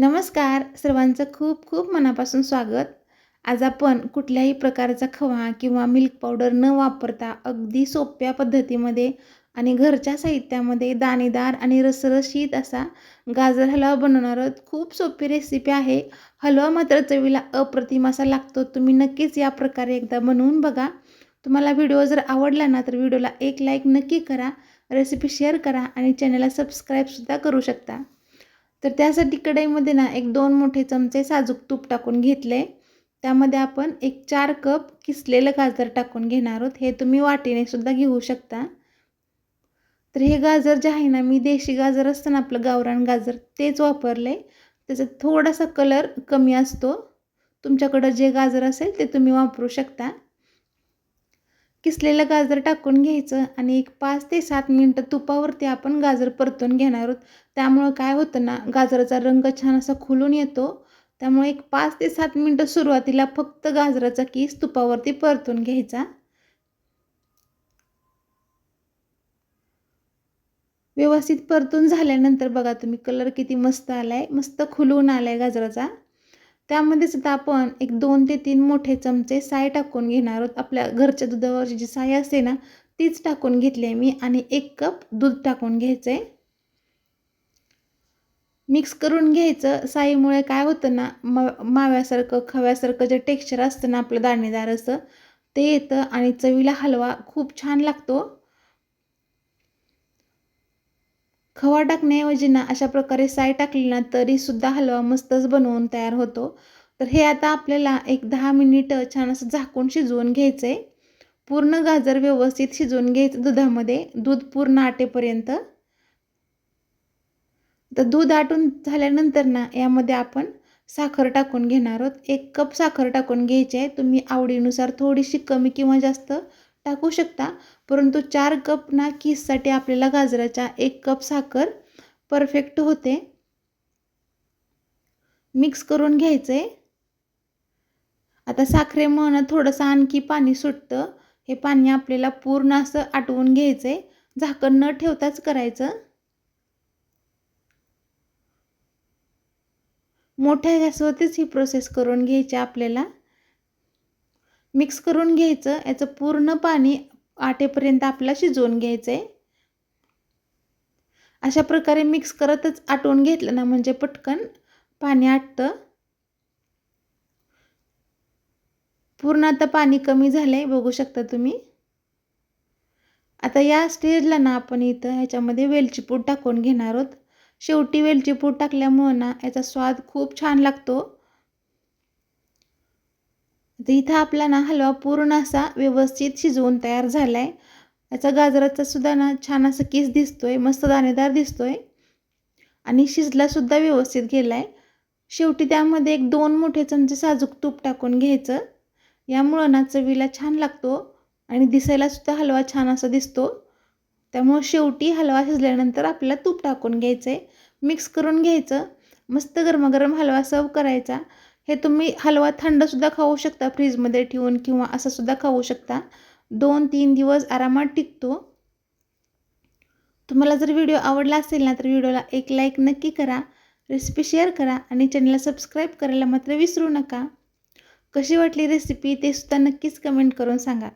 नमस्कार. सर्वांचं खूप खूप मनापासून स्वागत. आज आपण कुठल्याही प्रकारचा खवा किंवा मिल्क पावडर न वापरता अगदी सोप्या पद्धतीमध्ये आणि घरच्या साहित्यामध्ये दाणेदार आणि रसरशीत असा गाजर हलवा बनवणार खूप सोपी रेसिपी आहे. हलवा मात्र चवीला अप्रतिम असा लागतो. तुम्ही नक्कीच या प्रकारे एकदा बनवून बघा. तुम्हाला व्हिडिओ जर आवडला ना तर व्हिडिओला एक लाईक नक्की करा. रेसिपी शेअर करा आणि चॅनलला सबस्क्राईबसुद्धा करू शकता. तर त्यासाठी कढईमध्ये ना एक दोन मोठे चमचे साजूक तूप टाकून घेतले. त्यामध्ये आपण एक चार कप किसलेलं गाजर टाकून घेणार आहोत. हे तुम्ही वाटीने सुद्धा घेऊ शकता. तर हे गाजर जे आहे ना मी देशी गाजर असतं ना आपलं गावरान गाजर तेच वापरले. त्याचा थोडासा कलर कमी असतो. तुमच्याकडं जे गाजर असेल ते तुम्ही वापरू शकता. किसलेलं गाजर टाकून घ्यायचं आणि एक पाच ते सात मिनटं तुपावरती आपण गाजर परतून घेणार आहोत. त्यामुळं काय होतं ना गाजराचा रंग छान असा खुलून येतो. त्यामुळे एक पाच ते सात मिनटं सुरुवातीला फक्त गाजराचा केस तुपावरती परतून घ्यायचा. व्यवस्थित परतून झाल्यानंतर बघा तुम्ही कलर किती मस्त आलाय. मस्त खुलून आलाय गाजराचा. त्यामध्ये सुद्धा आपण एक दोन ते तीन मोठे चमचे साय टाकून घेणार आहोत. आपल्या घरच्या दुधावरची जी साय असते ना तीच टाकून घेतली आहे मी आणि एक कप दूध टाकून घ्यायचं आहे मिक्स करून घ्यायचं. साईमुळे काय होतं ना म माव्यासारखं खव्यासारखं जे टेक्स्चर असतं ना आपलं दाणेदार असं ते येतं आणि चवीला हलवा खूप छान लागतो. खवा टाकण्याऐवजी ना अशा प्रकारे साय टाकली ना तरीसुद्धा हलवा मस्तच बनवून तयार होतो. तर हे आता आपल्याला एक दहा मिनिटं छान असं झाकून शिजवून घ्यायचं आहे पूर्ण गाजर व्यवस्थित शिजवून घ्यायचं दुधामध्ये. दूध पूर्ण आटेपर्यंत. तर दूध आटून झाल्यानंतर ना यामध्ये आपण साखर टाकून घेणार आहोत. एक कप साखर टाकून घ्यायची आहे. तुम्ही आवडीनुसार थोडीशी कमी किंवा जास्त टाकू शकता. परंतु चार कप ना किससाठी आपल्याला गाजराच्या एक कप साखर परफेक्ट होते. मिक्स करून घ्यायचं. आहे आता साखरेमुळं थोडंसं आणखी पाणी सुटतं. हे पाणी आपल्याला पूर्ण असं आटवून घ्यायचं. आहे झाकण न ठेवताच करायचं. मोठ्या गॅसवरतीच ही प्रोसेस करून घ्यायची आपल्याला. मिक्स करून घ्यायचं. याचं पूर्ण पाणी आटेपर्यंत आपला शिजवून घ्यायचं आहे अशा प्रकारे मिक्स करतच आटवून घेतलं ना म्हणजे पटकन पाणी आटतं. पूर्ण आता पाणी कमी झालं आहे बघू शकता तुम्ही. आता या स्टेजला ना आपण इथं ह्याच्यामध्ये वेलची पूड टाकून घेणार आहोत. शेवटी वेलची पूड टाकल्यामुळं ना याचा स्वाद खूप छान लागतो. तर इथं आपला ना हलवा पूर्ण असा व्यवस्थित शिजवून तयार झाला आहे याचा गाजराचा सुद्धा ना छान असं किस आहे मस्त दाणेदार दिसतो आहे आणि शिजलासुद्धा व्यवस्थित गेला आहे शेवटी त्यामध्ये एक दोन मोठे चमचे साजूक तूप टाकून घ्यायचं. यामुळं ना चवीला छान लागतो आणि दिसायलासुद्धा हलवा छान असा दिसतो. त्यामुळं शेवटी हलवा शिजल्यानंतर आपल्याला तूप टाकून घ्यायचं आहे मिक्स करून घ्यायचं. मस्त गरमागरम हलवा सर्व करायचा. हे तुम्ही हलवा थंडसुद्धा खाऊ शकता फ्रीजमध्ये ठेवून किंवा असंसुद्धा खाऊ शकता. दोन तीन दिवस आरामात टिकतो. तुम्हाला जर व्हिडिओ आवडला असेल ना तर व्हिडिओला एक लाईक नक्की करा रेसिपी शेअर करा आणि चॅनलला सबस्क्राईब करायला मात्र विसरू नका. कशी वाटली रेसिपी ते सुद्धा नक्कीच कमेंट करून सांगा.